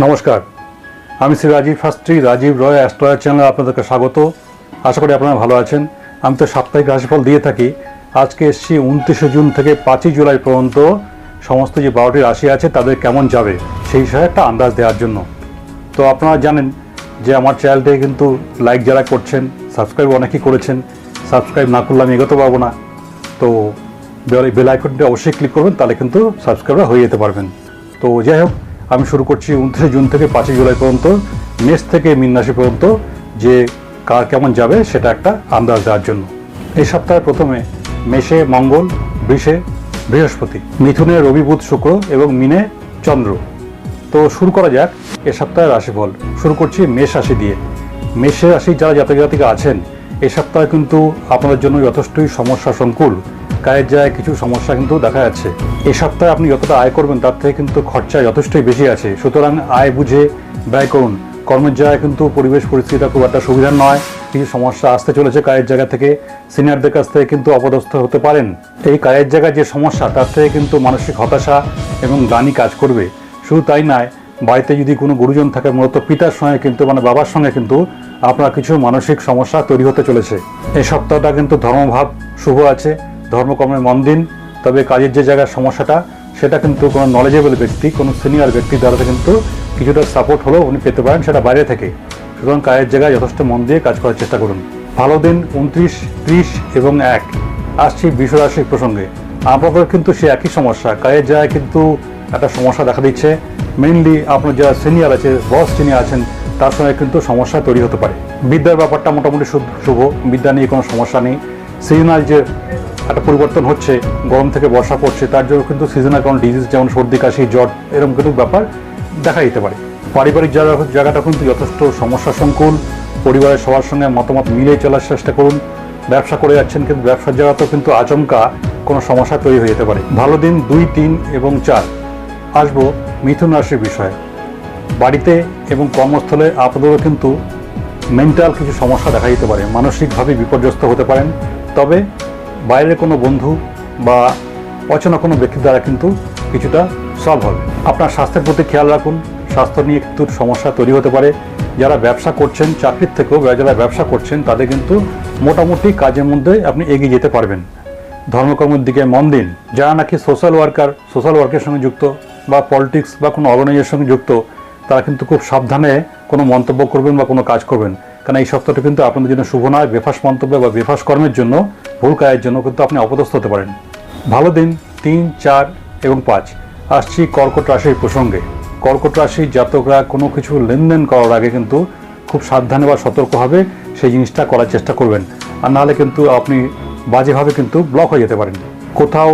নমস্কার। আমি শ্রী রাজীব শাস্ত্রী, রাজীব রয় অ্যাস্ট্রয়ার চ্যানেলে আপনাদেরকে স্বাগত। আশা করি আপনারা ভালো আছেন। আমি তো সাপ্তাহিক রাশিফল দিয়ে থাকি। আজকে এসছি উনত্রিশে জুন থেকে পাঁচই জুলাই পর্যন্ত সমস্ত যে বারোটি রাশি আছে, তাদের কেমন যাবে সেই হিসাবে একটা আন্দাজ দেওয়ার জন্য। তো আপনারা জানেন যে আমার চ্যানেলটাকে কিন্তু লাইক যারা করছেন, সাবস্ক্রাইব অনেকেই করেছেন, সাবস্ক্রাইব না করলে আমি এগোতে পারব না। তো বেল- অবশ্যই ক্লিক করবেন, তাহলে কিন্তু সাবস্ক্রাইবার হয়ে যেতে পারবেন। তো যাই হোক আমি শুরু করছি উনত্রিশে জুন থেকে পাঁচই জুলাই পর্যন্ত, মেষ থেকে মীন রাশি পর্যন্ত, যে কার কেমন যাবে সেটা একটা আন্দাজ দেওয়ার জন্য। এই সপ্তাহে প্রথমে মেষে মঙ্গল, বৃষে বৃহস্পতি, মিথুনে রবি বুধ শুক্র এবং মিনে চন্দ্র। তো শুরু করা যাক এ সপ্তাহের রাশিফল। শুরু করছি মেষ রাশি দিয়ে। মেষে রাশি যারা জাতক জাতিকা আছেন, এ সপ্তাহে কিন্তু আপনাদের জন্য যথেষ্টই সমস্যা সংকুল। কায়ের জায়গায় কিছু সমস্যা কিন্তু দেখা যাচ্ছে। এই সপ্তাহে আপনি যতটা আয় করবেন, তার থেকে কিন্তু খরচা যথেষ্টই বেশি আছে। সুতরাং আয় বুঝে ব্যয় করুন। কর্মের জায়গায় কিন্তু পরিবেশ পরিস্থিতিটা খুব একটা সুবিধার নয়। কিছু সমস্যা আসতে চলেছে কায়ের জায়গা থেকে। সিনিয়রদের কাছ থেকে কিন্তু অপদস্থ হতে পারেন। এই কায়ের জায়গায় যে সমস্যা, তার থেকে কিন্তু মানসিক হতাশা এবং গ্লানি কাজ করবে। শুধু তাই নয়, বাড়িতে যদি কোনো গুরুজন থাকে, মূলত পিতার সঙ্গে কিন্তু মানে বাবার সঙ্গে কিন্তু আপনার কিছু মানসিক সমস্যা তৈরি হতে চলেছে। এই সপ্তাহটা কিন্তু ধর্মভাব শুভ আছে। ধর্মকর্মে মন দিন, তবে কাজের যে জায়গার সমস্যাটা, সেটা কিন্তু কোনো নলেজেবল ব্যক্তি, কোনো সিনিয়র ব্যক্তির দ্বারা কিন্তু কিছুটা সাপোর্ট হলেও উনি পেতে পারেন, সেটা বাইরে থেকে। সুতরাং কাজের জায়গায় যথেষ্ট মন দিয়ে কাজ করার চেষ্টা করুন। ভালো দিন, উনত্রিশ, ত্রিশ এবং এক। আসছি বিশ্বরাশির প্রসঙ্গে। আপনাদের কিন্তু সে একই সমস্যা। কাজের জায়গায় কিন্তু একটা সমস্যা দেখা দিচ্ছে। মেইনলি আপনার যারা সিনিয়র আছে বস যিনি আছেন, তার সঙ্গে কিন্তু সমস্যা তৈরি হতে পারে। বিদ্যার ব্যাপারটা মোটামুটি শুভ- শুভ। বিদ্যা নিয়ে কোনো সমস্যা নেই। সিজনাল যে একটা পরিবর্তন হচ্ছে, গরম থেকে বর্ষা পড়ছে, তার জন্য কিন্তু সিজনাল কোনো ডিজিজ যেমন সর্দি, কাশি, জ্বর, এরকম কিন্তু ব্যাপার দেখা দিতে পারে। পারিবারিক জায়গা, জায়গাটা কিন্তু যথেষ্ট সমস্যা সংকুল। পরিবারের সবার সঙ্গে মতামত মিলিয়ে চলার চেষ্টা করুন। ব্যবসা করে যাচ্ছেন কিন্তু ব্যবসার জায়গাতেও কিন্তু আচমকা কোনো সমস্যা তৈরি হয়ে যেতে পারে। ভালো দিন, দুই, তিন এবং চার। আসব মিথুন রাশির বিষয়ে। বাড়িতে এবং কর্মস্থলে আপনাদেরও কিন্তু মেন্টাল কিছু সমস্যা দেখা দিতে পারে। মানসিকভাবে বিপর্যস্ত হতে পারেন। তবে বাইরের কোনো বন্ধু বা অচেনা কোনো ব্যক্তির দ্বারা কিন্তু কিছুটা সলভ হবে। আপনার স্বাস্থ্যের প্রতি খেয়াল রাখুন। স্বাস্থ্য নিয়ে একটু সমস্যা তৈরি হতে পারে। যারা ব্যবসা করছেন, চাকরির থেকেও যারা ব্যবসা করছেন, তাদের কিন্তু মোটামুটি কাজের মধ্যে আপনি এগিয়ে যেতে পারবেন। ধর্মকর্মের দিকে মন দিন। যারা নাকি সোশ্যাল ওয়ার্কার সোশ্যাল ওয়ার্কের সঙ্গে যুক্ত বা পলিটিক্স বা কোনো অর্গানাইজেশনের সঙ্গে যুক্ত, তারা কিন্তু খুব সাবধানে কোনো মন্তব্য করবেন বা কোনো কাজ করবেন। কারণ এই সপ্তাহটা কিন্তু আপনাদের জন্য শুভ নয়। বেফাস মন্তব্য বা বেফাস কর্মের জন্য, ভুল কাজের জন্য কিন্তু আপনি অপদস্থ হতে পারেন। ভালো দিন, তিন, চার এবং পাঁচ। আসছি কর্কট রাশির প্রসঙ্গে। কর্কট রাশির জাতকরা কোনো কিছু লেনদেন করার আগে কিন্তু খুব সাবধানে বা সতর্কভাবে সেই জিনিসটা করার চেষ্টা করবেন। আর নাহলে কিন্তু আপনি বাজেভাবে কিন্তু ব্লক হয়ে যেতে পারেন। কোথাও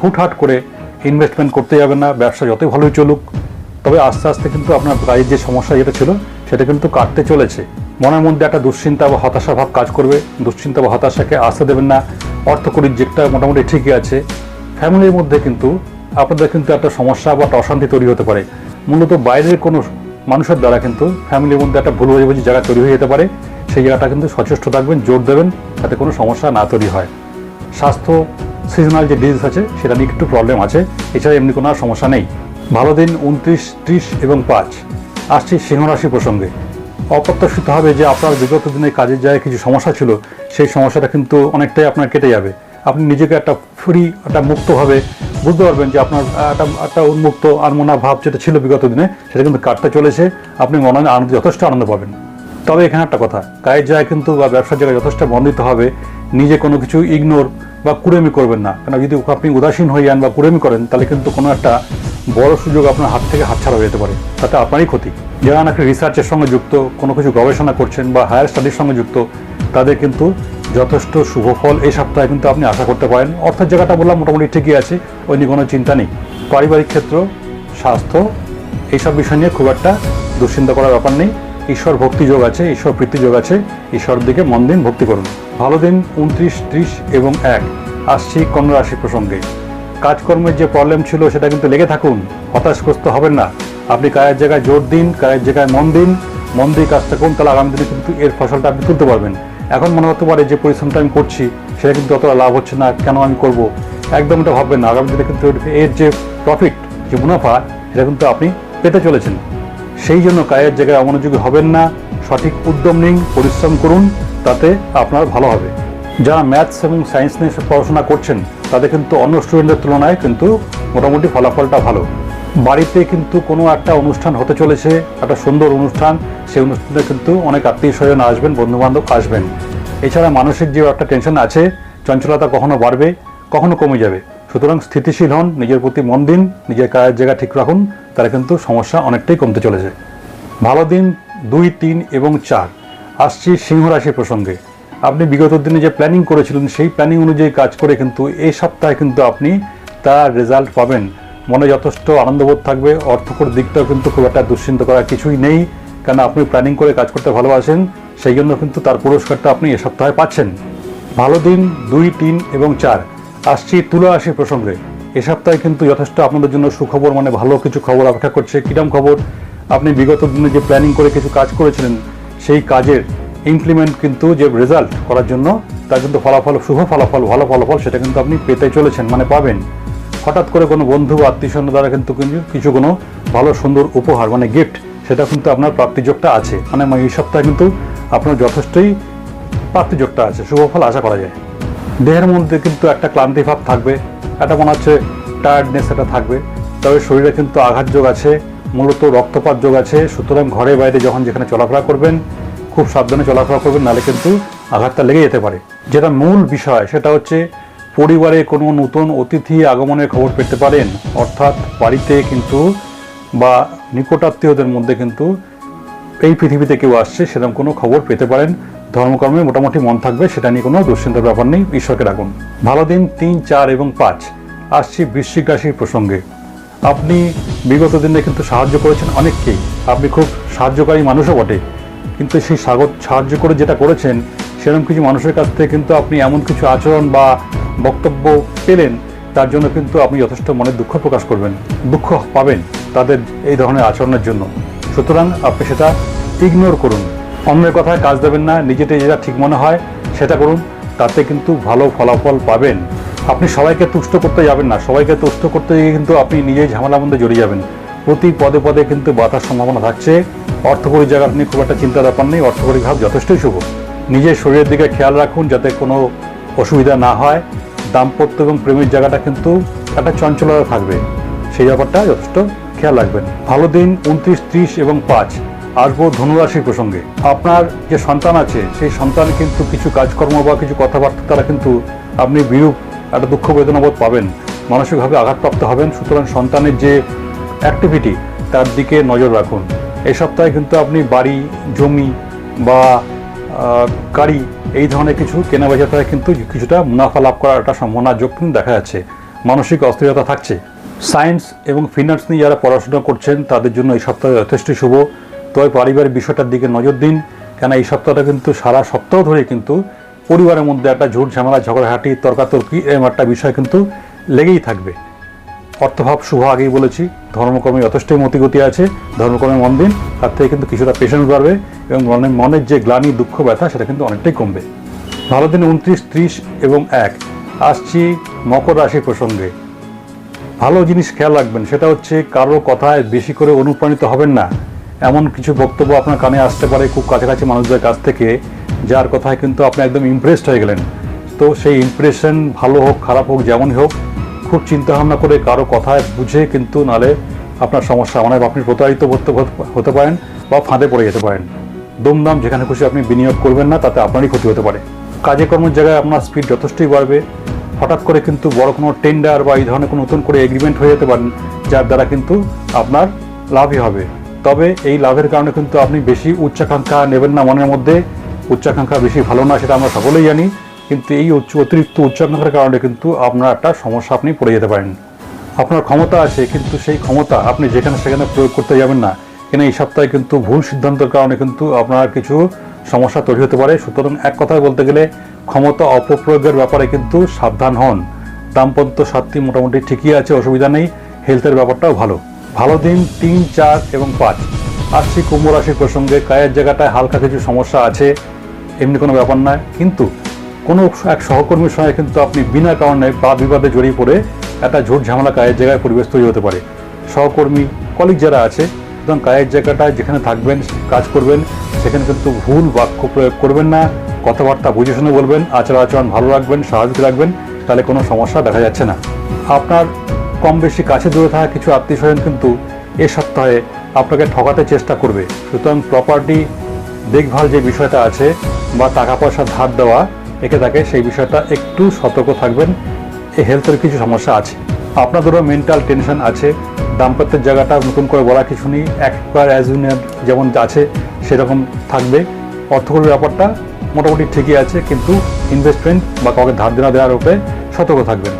হুটহাট করে ইনভেস্টমেন্ট করতে যাবেন না, ব্যবসা যতই ভালোই চলুক। তবে আস্তে আস্তে কিন্তু আপনার গাড়ির যে সমস্যা যেটা ছিল, সেটা কিন্তু কাটতে চলেছে। মনের মধ্যে একটা দুশ্চিন্তা বা হতাশা ভাব কাজ করবে। দুশ্চিন্তা বা হতাশাকে আসতে দেবেন না। অর্থকরীর দিকটা মোটামুটি ঠিকই আছে। ফ্যামিলির মধ্যে কিন্তু আপনাদের কিন্তু একটা সমস্যা বা একটা অশান্তি তৈরি হতে পারে। মূলত বাইরের কোনো মানুষের দ্বারা কিন্তু ফ্যামিলির মধ্যে একটা ভুল বোঝাবুঝি জায়গা তৈরি হয়ে যেতে পারে। সেই জায়গাটা কিন্তু সচেষ্ট থাকবেন, জোর দেবেন যাতে কোনো সমস্যা না তৈরি হয়। স্বাস্থ্য সিজনাল যে ডিজিজ আছে, সেটা নিয়ে একটু প্রবলেম আছে। এছাড়া এমনি কোনো আর সমস্যা নেই। ভালো দিন উনত্রিশ, ত্রিশ এবং পাঁচ। আসছি সিংহ রাশি প্রসঙ্গে। অপ্রত্যাশিত হবে যে আপনার বিগত দিনে কাজের জায়গায় কিছু সমস্যা ছিল, সেই সমস্যাটা কিন্তু অনেকটাই আপনার কেটে যাবে। আপনি নিজেকে একটা ফ্রি একটা মুক্তভাবে বুঝতে পারবেন যে আপনার, একটা একটা উন্মুক্ত, আনমনা ভাব যেটা ছিল বিগত দিনে, সেটা কিন্তু কাটতে চলেছে। আপনি মনে আনন্দ, যথেষ্ট আনন্দ পাবেন। তবে এখানে একটা কথা, কাজের জায়গায় কিন্তু বা ব্যবসার জায়গায় যথেষ্ট বন্ধিত হবে, নিজে কোনো কিছু ইগনোর বা কুড়েমি করবেন না। কেন যদি আপনি উদাসীন হয়ে যান বা কুড়েমি করেন, তাহলে কিন্তু কোনো একটা বড় সুযোগ আপনার হাত থেকে হাতছাড়া হয়ে যেতে পারে। তাতে আপনারই ক্ষতি। যারা নাকি রিসার্চের সঙ্গে যুক্ত, কোনো কিছু গবেষণা করছেন বা হায়ার স্টাডির সঙ্গে যুক্ত, তাদের কিন্তু যথেষ্ট শুভ ফল এই সপ্তাহে কিন্তু আপনি আশা করতে পারেন। অর্থের জায়গাটা বললাম মোটামুটি ঠিকই আছে, ওই নিয়ে কোনো চিন্তা নেই। পারিবারিক ক্ষেত্র, স্বাস্থ্য, এইসব বিষয় নিয়ে খুব একটা দুশ্চিন্তা করার ব্যাপার নেই। ঈশ্বর ভক্তি যোগ আছে, ঈশ্বর প্রীতি যোগ আছে, ঈশ্বরের দিকে মন দিন, ভক্তি করুন। ভালো দিন, উনত্রিশ, ত্রিশ এবং এক। আসছি কন্যা রাশি প্রসঙ্গে। কাজকর্মের যে প্রবলেম ছিল সেটা কিন্তু লেগে থাকুন, হতাশগ্রস্ত হবেন না। আপনি কায়ের জায়গায় জোর দিন কায়ের জায়গায় মন দিন, মন দিয়ে কাজটা করুন, তাহলে আগামী দিনে কিন্তু এর ফসলটা আপনি তুলতে পারবেন। এখন মনে হতে পারে যে পরিশ্রমটা আমি করছি, সেটা কিন্তু অতটা লাভ হচ্ছে না, কেন আমি করব? একদম এটা ভাববেন না। আগামী দিনে কিন্তু এর যে প্রফিট যে মুনাফা, সেটা কিন্তু আপনি পেতে চলেছেন। সেই জন্য কাজের জায়গায় অমনোযোগী হবেন না, সঠিক উদ্যম নিন, পরিশ্রম করুন, তাতে আপনার ভালো হবে। যারা ম্যাথস এবং সায়েন্স নিয়ে পড়াশোনা করছেন তাদের কিন্তু অন্য স্টুডেন্টদের তুলনায় কিন্তু মোটামুটি ফলাফলটা ভালো। বাড়িতে কিন্তু কোনো একটা অনুষ্ঠান হতে চলেছে, একটা সুন্দর অনুষ্ঠান, সেই অনুষ্ঠানে কিন্তু অনেক আত্মীয় স্বজন আসবেন, বন্ধুবান্ধব আসবেন। এছাড়া মানসিক যে একটা টেনশন আছে, চঞ্চলতা কখনো বাড়বে, কখনো কমে যাবে। সুতরাং স্থিতিশীল হন, নিজের প্রতি মন দিন, নিজের কাজের জায়গা ঠিক রাখুন, তাহলে কিন্তু সমস্যা অনেকটাই কমতে চলেছে। ভালো দিন দুই, তিন এবং চার। আসছি সিংহ রাশি প্রসঙ্গে। আপনি বিগত দিনে যে প্ল্যানিং করেছিলেন, সেই প্ল্যানিং অনুযায়ী কাজ করে কিন্তু এই সপ্তাহে কিন্তু আপনি তার রেজাল্ট পাবেন। মনে যথেষ্ট আনন্দবোধ থাকবে, অর্থকর দিকটাও কিন্তু খুব একটা দুশ্চিন্তা করার কিছুই নেই। কেন আপনি প্ল্যানিং করে কাজ করতে ভালোবাসেন, সেই জন্য কিন্তু তার পুরস্কারটা আপনি এ সপ্তাহে পাচ্ছেন। ভালো দিন, দুই, তিন এবং চার। আসছি তুলা রাশি প্রসঙ্গে। এ সপ্তাহে কিন্তু যথেষ্ট আপনাদের জন্য সুখবর মানে ভালো কিছু খবর অপেক্ষা করছে। কিরম খবর? আপনি বিগত দিনে যে প্ল্যানিং করে কিছু কাজ করেছিলেন, সেই কাজের ইমপ্লিমেন্ট কিন্তু যে রেজাল্ট করার জন্য, তার কিন্তু ফলাফল শুভ ফলাফল, ভালো ফলাফল সেটা কিন্তু আপনি পেতে চলেছেন মানে পাবেন। হঠাৎ করে কোনো বন্ধু বা আত্মীয় স্বজন দ্বারা কিন্তু কিছু কোনো ভালো, সুন্দর উপহার মানে গিফট সেটা কিন্তু আপনার প্রাপ্তিযোগটা আছে। মানে এই সপ্তাহে কিন্তু আপনার যথেষ্টই প্রাপ্তিযোগটা আছে, শুভ ফল আশা করা যায়। দেহের মধ্যে কিন্তু একটা ক্লান্তি ভাব থাকবে, একটা মনে হচ্ছে টায়ার্ডনেস এটা থাকবে, তবে শরীরে কিন্তু আঘাত যোগ আছে, মূলত রক্তপাত যোগ আছে, সুতরাং ঘরে বাইরে যখন যেখানে চলাফেরা করবেন খুব সাবধানে চলাফেরা করবেন নাহলে কিন্তু আঘাতটা লেগে যেতে পারে। যেটা মূল বিষয়, সেটা হচ্ছে পরিবারে কোনো নতুন অতিথি আগমনের খবর পেতে পারেন, অর্থাৎ বাড়িতে কিন্তু বা নিকটাত্মীয়দের মধ্যে কিন্তু এই পৃথিবীতে কেউ আসছে, সেরকম কোনো খবর পেতে পারেন। ধর্মকর্মে মোটামুটি মন থাকবে, সেটা নিয়ে কোনো দুশ্চিন্তার ব্যাপার নেই। ঈশ্বরকে রাখুন ভালো দিন, তিন, চার এবং পাঁচ। আসছি বৃশ্চিক রাশির প্রসঙ্গে। আপনি বিগত দিনে কিন্তু সাহায্য করেছেন অনেককেই। আপনি খুব সাহায্যকারী মানুষও বটে। কিন্তু সেই স্বাগত সাহায্য করে যেটা করেছেন, সেরকম কিছু মানুষের কাছ থেকে কিন্তু আপনি এমন কিছু আচরণ বা বক্তব্য পেলেন, তার জন্য কিন্তু আপনি যথেষ্ট মনে দুঃখ প্রকাশ করবেন, দুঃখ পাবেন তাদের এই ধরনের আচরণের জন্য। সুতরাং আপনি সেটা ইগনোর করুন। অন্যের কথায় কাজ দেবেন না নিজেতে যেটা ঠিক মনে হয় সেটা করুন, তাতে কিন্তু ভালো ফলাফল পাবেন। আপনি সবাইকে তুষ্ট করতে যাবেন না, সবাইকে তুষ্ট করতে গিয়ে কিন্তু আপনি নিজেই ঝামেলার মধ্যে জড়িয়ে যাবেন। প্রতি পদে পদে কিন্তু বাধার সম্ভাবনা থাকছে। অর্থকরী জায়গা আপনি খুব একটা চিন্তা ব্যাপার নেই, অর্থকরী ভাব যথেষ্টই শুভ। নিজের শরীরের দিকে খেয়াল রাখুন যাতে কোনো অসুবিধা না হয়। দাম্পত্য এবং প্রেমের জায়গাটা কিন্তু একটা চঞ্চলতা থাকবে। সেই ব্যাপারটা যথেষ্ট খেয়াল রাখবেন। ভালো দিন, উনত্রিশ, ত্রিশ এবং পাঁচ। আসব ধনুরাশির প্রসঙ্গে। আপনার যে সন্তান আছে, সেই সন্তান কিন্তু কিছু কাজকর্ম বা কিছু কথাবার্তা তারা কিন্তু আপনি বিরূপ একটা দুঃখ বেদনাবোধ পাবেন। মানসিকভাবে আঘাতপ্রাপ্ত হবেন। সুতরাং সন্তানের যে অ্যাক্টিভিটি তার দিকে নজর রাখুন। এই সপ্তাহে কিন্তু আপনি বাড়ি, জমি বা গাড়ি এই ধরনের কিছু কেনা বেচা থেকে কিন্তু কিছুটা মুনাফা লাভ করার একটা সম্ভাবনা যোগ কিন্তু দেখা যাচ্ছে। মানসিক অস্থিরতা থাকছে। সায়েন্স এবং ফিনান্স নিয়ে যারা পড়াশোনা করছেন, তাদের জন্য এই সপ্তাহে যথেষ্ট শুভ। তবে পারিবারিক বিষয়টার দিকে নজর দিন কেন এই সপ্তাহটা কিন্তু সারা সপ্তাহ ধরে কিন্তু পরিবারের মধ্যে একটা ঝুট ঝামেলা, ঝগড়াঝাটি, তর্কাতর্কি এরকম একটা বিষয় কিন্তু লেগেই থাকবে। অর্থভাব শুভ আগেই বলেছি, ধর্মকর্মে যথেষ্টই মতিগতি আছে, ধর্মকর্মে মন দিন, তার থেকে কিন্তু কিছুটা পেশেন্স বাড়বে এবং মনের মনের যে গ্লানি, দুঃখ, ব্যথা, সেটা কিন্তু অনেকটাই কমবে। ভালো দিন উনত্রিশ, ত্রিশ এবং এক। আসছি মকর রাশি প্রসঙ্গে। ভালো জিনিস খেয়াল রাখবেন, সেটা হচ্ছে কারও কথায় বেশি করে অনুপ্রাণিত হবেন না। এমন কিছু বক্তব্য আপনার কানে আসতে পারে খুব কাছাকাছি মানুষদের কাছ থেকে, যার কথায় কিন্তু আপনি একদম ইমপ্রেসড হয়ে গেলেন। তো সেই ইমপ্রেশন ভালো হোক, খারাপ হোক, যেমনই হোক খুব চিন্তা ভাবনা করে কারও কথায় বুঝে কিন্তু নালে আপনার সমস্যা মানে আপনি প্রতারিত হতে পারেন বা ফাঁদে পড়ে যেতে পারেন। দমদাম, যেখানে খুশি আপনি বিনিয়োগ করবেন না, তাতে আপনারই ক্ষতি হতে পারে। কাজে কর্মের জায়গায় আপনার স্পিড যথেষ্টই বাড়বে। হঠাৎ করে কিন্তু বড় কোনো টেন্ডার বা এই ধরনের কোনো নতুন করে এগ্রিমেন্ট হয়ে যেতে পারেন, যার দ্বারা কিন্তু আপনার লাভই হবে। তবে এই লাভের কারণে কিন্তু আপনি বেশি উচ্চাকাঙ্ক্ষা নেবেন না মনের মধ্যে। উচ্চাকাঙ্ক্ষা বেশি ভালো না, সেটা আমরা সকলেই জানি। কিন্তু এই উচ্চ অতিরিক্ত উচ্চাকাঙ্ক্ষার কারণে কিন্তু আপনার একটা সমস্যা আপনি পড়ে যেতে পারেন। আপনার ক্ষমতা আছে, কিন্তু সেই ক্ষমতা আপনি যেখানে সেখানে প্রয়োগ করতে যাবেন না। কেন এই সপ্তাহে কিন্তু ভুল সিদ্ধান্তের কারণে কিন্তু আপনার কিছু সমস্যা তৈরি হতে পারে। সুতরাং এক কথায় বলতে গেলে, ক্ষমতা অপপ্রয়োগের ব্যাপারে কিন্তু সাবধান হন। দাম্পত্য সাতটি মোটামুটি ঠিকই আছে, অসুবিধা নেই। হেলথের ব্যাপারটাও ভালো। ভালো দিন তিন, চার এবং পাঁচ। আসছি কুম্ভ রাশির প্রসঙ্গে কায়ের জায়গাটায় হালকা কিছু সমস্যা আছে, এমনি কোনো ব্যাপার নয়। কিন্তু কোনো এক সহকর্মীর সঙ্গে কিন্তু আপনি বিনা কারণে বা বিবাদে জড়িয়ে পড়ে একটা ঝুট ঝামেলা কায়ের জায়গায় পরিবেশ তৈরি হতে পারে। সহকর্মী কলিগ যারা আছে, সুতরাং কাজের জায়গাটায় যেখানে থাকবেন, কাজ করবেন, সেখানে কিন্তু ভুল বাক্য প্রয়োগ করবেন না, কথাবার্তা বুঝে শুনে বলবেন, আচার আচরণ ভালো রাখবেন, স্বাভাবিক রাখবেন, তাহলে কোনো সমস্যা দেখা যাচ্ছে না। আপনার কম বেশি কাছে দূরে থাকা কিছু আত্মীয় স্বজন কিন্তু এ সপ্তাহে আপনাকে ঠকাতে চেষ্টা করবে। সুতরাং প্রপার্টি দেখভাল যে বিষয়টা আছে বা টাকা পয়সা ধার দেওয়া একে তাকে সেই বিষয়টা একটু সতর্ক থাকবেন। এই হেলথের কিছু সমস্যা আছে। আপনাদেরও মেন্টাল টেনশন আছে। দাম্পত্যের জায়গাটা নতুন করে বলা কিছু নেই। একবার অ্যাজ যেমন আছে, সেরকম থাকবে। অর্থকরীর ব্যাপারটা মোটামুটি ঠিকই আছে, কিন্তু ইনভেস্টমেন্ট বা কাউকে ধার দেনা দেওয়ার উপরে সতর্ক থাকবেন।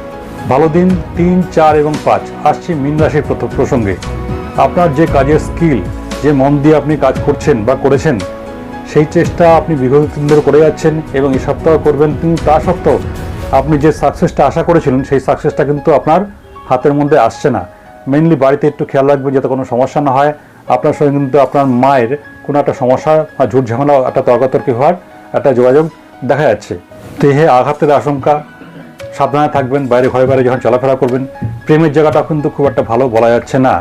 ভালো দিন তিন, চার এবং পাঁচ। আসছি মীন রাশির প্রসঙ্গে। আপনার যে কাজের স্কিল যে মন দিয়ে আপনি কাজ করছেন বা করেছেন সেই চেষ্টা আপনি বিগত দিন ধরে করে যাচ্ছেন এবং এই সপ্তাহ করবেন কিন্তু তা সত্ত্বেও আপনি যে সাকসেসটা আশা করেছিলেন, সেই সাকসেসটা কিন্তু আপনার হাতের মধ্যে আসছে না। মেনলি বাড়িতে একটু খেয়াল রাখবেন যাতে কোনো সমস্যা না হয়। আপনার সঙ্গে কিন্তু আপনার মায়ের কোনো একটা সমস্যা বা ঝুট ঝামেলা একটা তর্কাতর্কি হওয়ার একটা যোগাযোগ দেখা যাচ্ছে। দেহে আঘাতের আশঙ্কা, সাবধানে থাকবেন, বাইরে ঘরে বাইরে যখন চলাফেরা করবেন, প্রেমের জায়গাটা কিন্তু খুব একটা ভালো বলা যাচ্ছে না।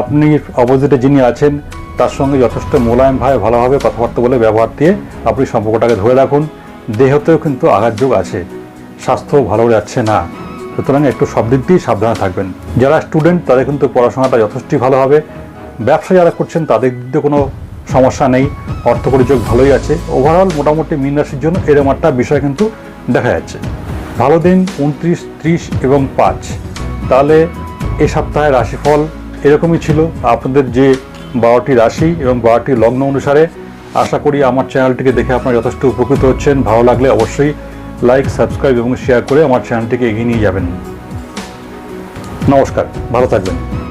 আপনি অপোজিটে যিনি আছেন তার সঙ্গে যথেষ্ট মোলায়েমভাবে ভালোভাবে কথাবার্তা বলে ব্যবহার দিয়ে আপনি সম্পর্কটাকে ধরে রাখুন। দেহতেও কিন্তু আঘাত যোগ আছে। স্বাস্থ্য ভালো যাচ্ছে না। সুতরাং একটু সব দিক দিয়েই সাবধানে থাকবেন। যারা স্টুডেন্ট, তাদের কিন্তু পড়াশোনাটা যথেষ্টই ভালো হবে। ব্যবসা যারা করছেন, তাদের দিক কোনো সমস্যা নেই। অর্থ পরিযোগ ভালোই আছে। ওভারঅল মোটামুটি মীন রাশির জন্য এরকম একটা বিষয় কিন্তু দেখা যাচ্ছে। ভালো দিন উনত্রিশ, ত্রিশ এবং পাঁচ। তাহলে এ সপ্তাহে রাশিফল এরকমই ছিল। আপনাদের যে বারোটি রাশি এবং বারোটি লগ্ন অনুসারে আশা করি আমার চ্যানেলটিকে দেখে আপনারা যথেষ্ট উপকৃত হচ্ছেন। ভালো লাগলে অবশ্যই লাইক, সাবস্ক্রাইব এবং শেয়ার করে আমার চ্যানেলটিকে এগিয়ে নিয়ে যাবেন। নমস্কার, ভালো থাকবেন।